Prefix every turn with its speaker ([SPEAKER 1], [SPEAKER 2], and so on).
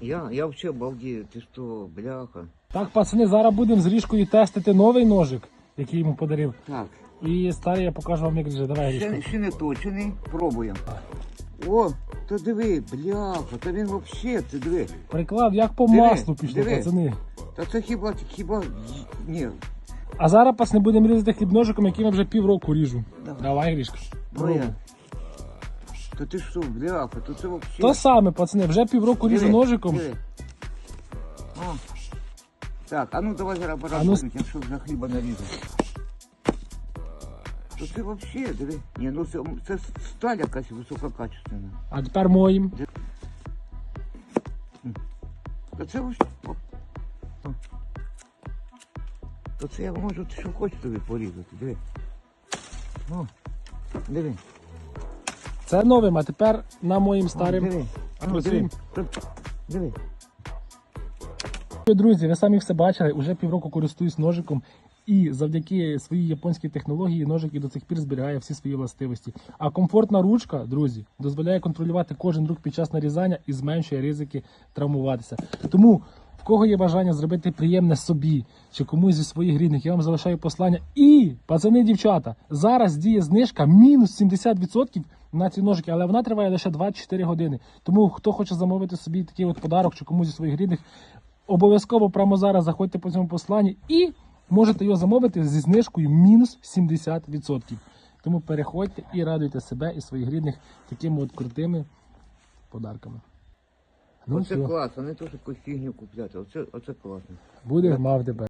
[SPEAKER 1] Я, я вообще балдею, ты что, бляха.
[SPEAKER 2] Так, пацани, зараз будемо з ріжкою тестити новий ножик, який йому подарив.
[SPEAKER 1] Так,
[SPEAKER 2] І старий я покажу вам, як ріже. Давай
[SPEAKER 1] ще,
[SPEAKER 2] ріжку.
[SPEAKER 1] ще не точений, пробуємо. О, то диви, бляха, то він вообще, ти диви.
[SPEAKER 2] Приклав, як по
[SPEAKER 1] Диви,
[SPEAKER 2] маслу пішло,
[SPEAKER 1] диви.
[SPEAKER 2] пацани.
[SPEAKER 1] Та це хіба, хіба, ні,
[SPEAKER 2] А зараз пацани будемо різати хлібножиком, яким я вже півроку ріжу.
[SPEAKER 1] Давай.
[SPEAKER 2] Давай, ріжка.
[SPEAKER 1] моя. То ти що, бляха, то це вообще.
[SPEAKER 2] То саме, пацани, вже півроку ріжу
[SPEAKER 1] Диви,
[SPEAKER 2] ножиком.
[SPEAKER 1] диви. О. Так, а ну давай зараз
[SPEAKER 2] А ну,
[SPEAKER 1] якщо вже хліба нарізав. То це вообще, диви. Ні, ну це, це сталь якась висококачественна.
[SPEAKER 2] А тепер моїм.
[SPEAKER 1] Та це вообще. о. О. То це я можу що хочу тобі порізати, диви. О, диви.
[SPEAKER 2] Це новим, а тепер на моїм старим.
[SPEAKER 1] Диви. Ну, диви.
[SPEAKER 2] Друзі, ви самі все бачили, уже півроку користуюсь ножиком. І завдяки своїй японській технології ножик і до цих пір зберігає всі свої властивості. А комфортна ручка, друзі, дозволяє контролювати кожен рух під час нарізання і зменшує ризики травмуватися. Тому в кого є бажання зробити приємне собі чи комусь зі своїх рідних, я вам залишаю послання. І, пацани, дівчата, зараз діє знижка мінус 70% на ці ножики, але вона триває лише 24 години. Тому хто хоче замовити собі такий от подарок чи комусь зі своїх рідних, обов'язково прямо зараз заходьте по цьому посланні і можете його замовити зі знижкою мінус 70%. Тому переходьте і радуйте себе і своїх рідних такими от крутими подарками. Ну
[SPEAKER 1] Оце
[SPEAKER 2] все,
[SPEAKER 1] клас, а не то, що якусь фігню купляти. Оце, оце класно.
[SPEAKER 2] буде мав тебе.